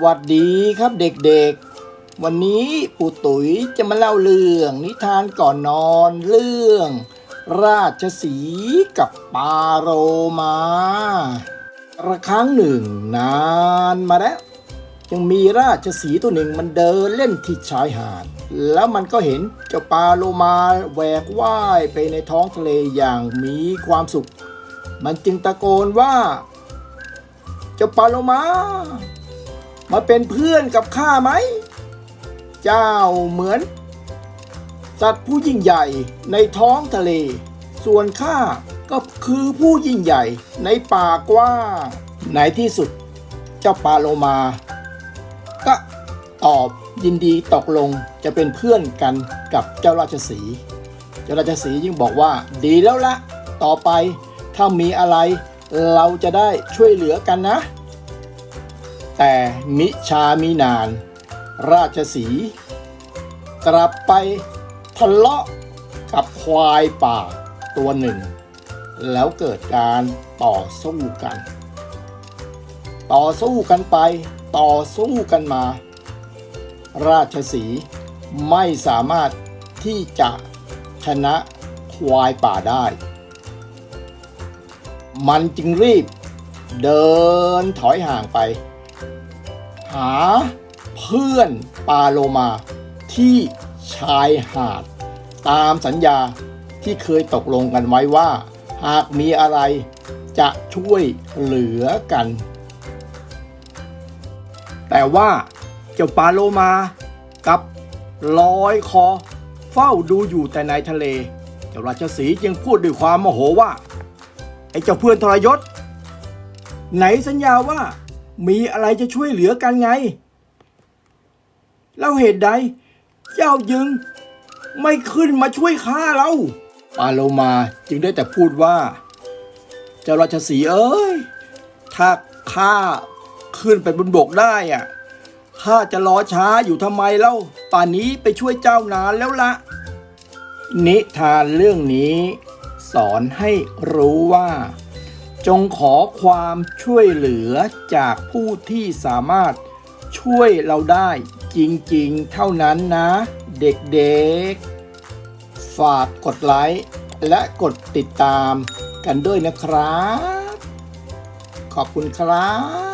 หวัดดีครับเด็กๆ วันนี้ปู่ตุ๋ยจะมาเล่าเรื่องนิทานก่อนนอนเรื่อง ราชสีกับปาโรมา ระครั้งหนึ่งนานมาแล้ว ยังมีราชสีตัวหนึ่งมันเดินเล่นที่ชายหาด แล้วมันก็เห็นเจ้าปาโลมาแหวกว่ายไปในท้องทะเลอย่างมีความสุข มันจึงตะโกนว่า เจ้าปาโลมา มาเป็นเพื่อนกับข้าไหม เจ้าเหมือน สัตว์ผู้ยิ่งใหญ่ในท้องทะเล ส่วนข้าก็คือผู้ยิ่งใหญ่ในป่ากว้างในที่สุดเจ้าปาโลมา ก็ตอบยินดีตกลงจะเป็นเพื่อนกันกับเจ้าราชสี เจ้าราชสียิ่งบอกว่า ดีแล้วละ ต่อไปถ้ามีอะไรเราจะได้ช่วยเหลือกันนะ แต่มิชามีนาน ราชสีกลับไปทะเลาะกับควายป่าตัวหนึ่ง แล้วเกิดการต่อสู้กัน ต่อสู้กันไป ต่อสู้กันมา ราชสีไม่สามารถที่จะชนะควายป่าได้ มันจึงรีบเดินถอยห่างไป หาเพื่อนปาโลมาที่ชายหาด ตามสัญญาที่เคยตกลงกันไว้ว่า หากมีอะไรจะช่วยเหลือกัน แต่ว่าเจ้าปาโลมากับลอยคอ เฝ้าดูอยู่แต่ในทะเล เจ้าราชสีจึงพูดด้วยความโมโหว่า ไอ้เจ้าเพื่อนทรยศ ไหนสัญญาว่า มีอะไรจะช่วยเหลือกันไง แล้วเหตุใด เจ้ายึง ไม่ขึ้นมาช่วยข้าเราปาโลมาจึงได้แต่พูดว่า เจ้าราชสีเอ้ย ถ้าข้าขึ้นไปบนบกได้อะข้าจะรอช้าอยู่ทำไมเล่า ป่านนี้ไปช่วยเจ้านานแล้วละ นิทานเรื่องนี้ สอนให้รู้ว่า จงขอความช่วยเหลือจากผู้ที่สามารถช่วยเราได้จริงๆเท่านั้นนะ เด็กๆ ฝากกดไลค์และกดติดตามกันด้วยนะครับ ขอบคุณครับ